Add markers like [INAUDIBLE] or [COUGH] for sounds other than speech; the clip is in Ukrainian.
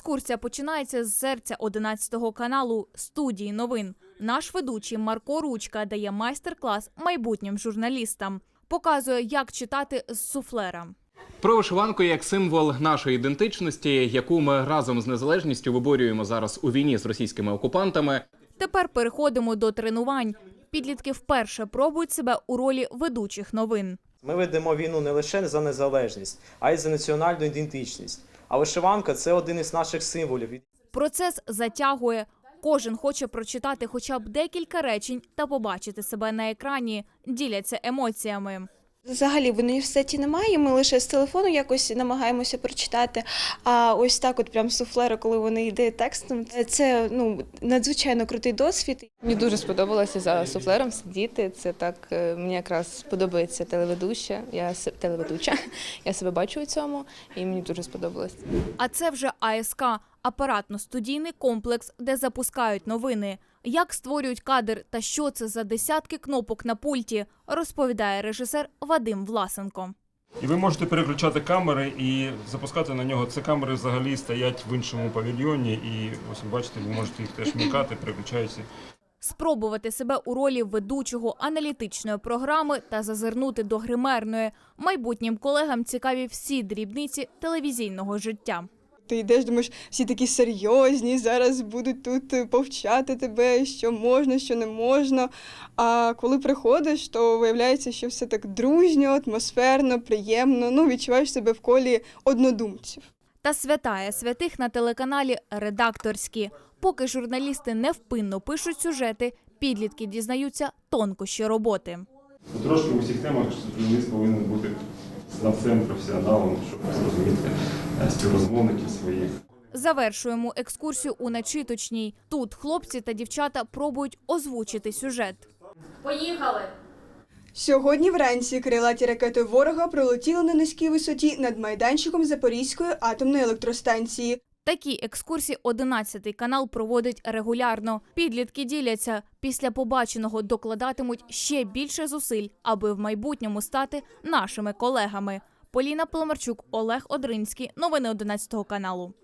Екскурсія починається з серця 11 каналу студії новин. Наш ведучий Марко Ручка дає майстер-клас майбутнім журналістам. Показує, як читати з суфлера. Про вишиванку як символ нашої ідентичності, яку ми разом з незалежністю виборюємо зараз у війні з російськими окупантами. Тепер переходимо до тренувань. Підлітки вперше пробують себе у ролі ведучих новин. Ми ведемо війну не лише за незалежність, а й за національну ідентичність. А вишиванка це один із наших символів. Процес затягує. Кожен хоче прочитати хоча б декілька речень та побачити себе на екрані, діляться емоціями. Взагалі в університеті немає. Ми лише з телефону якось намагаємося прочитати. А ось так, от прям суфлери, коли вони йде текстом, це ну надзвичайно крутий досвід. Мені дуже сподобалося за суфлером сидіти. Це так е, мені якраз подобається телеведуща. Я телеведуча. [LAUGHS] Я себе бачу у цьому, і мені дуже сподобалось. А це вже АСК – апаратно-студійний комплекс, де запускають новини. Як створюють кадр та що це за десятки кнопок на пульті, розповідає режисер Вадим Власенко. І ви можете переключати камери і запускати на нього. Це камери взагалі стоять в іншому павільйоні, і ось бачите, ви можете їх теж вмикати, переключаються. Спробувати себе у ролі ведучого аналітичної програми та зазирнути до гримерної. Майбутнім колегам цікаві всі дрібниці телевізійного життя. Ти йдеш, думаєш, всі такі серйозні, зараз будуть тут е, повчати тебе, що можна, що не можна. А коли приходиш, то виявляється, що все так дружньо, атмосферно, приємно. Ну, відчуваєш себе в колі однодумців. Та святає святих на телеканалі редакторські. Поки журналісти невпинно пишуть сюжети, підлітки дізнаються тонкощі роботи. Трошки в усіх темах журналіст повинен бути знавцем, професіоналом, щоб зрозуміти співрозмовників своїх. Завершуємо екскурсію у начиточній. Тут хлопці та дівчата пробують озвучити сюжет. Поїхали! Сьогодні вранці крилаті ракети ворога пролетіли на низькій висоті над майданчиком Запорізької атомної електростанції. Такі екскурсії 11 канал проводить регулярно. Підлітки діляться. Після побаченого докладатимуть ще більше зусиль, аби в майбутньому стати нашими колегами. Поліна Поломарчук, Олег Одринський. Новини 11 каналу.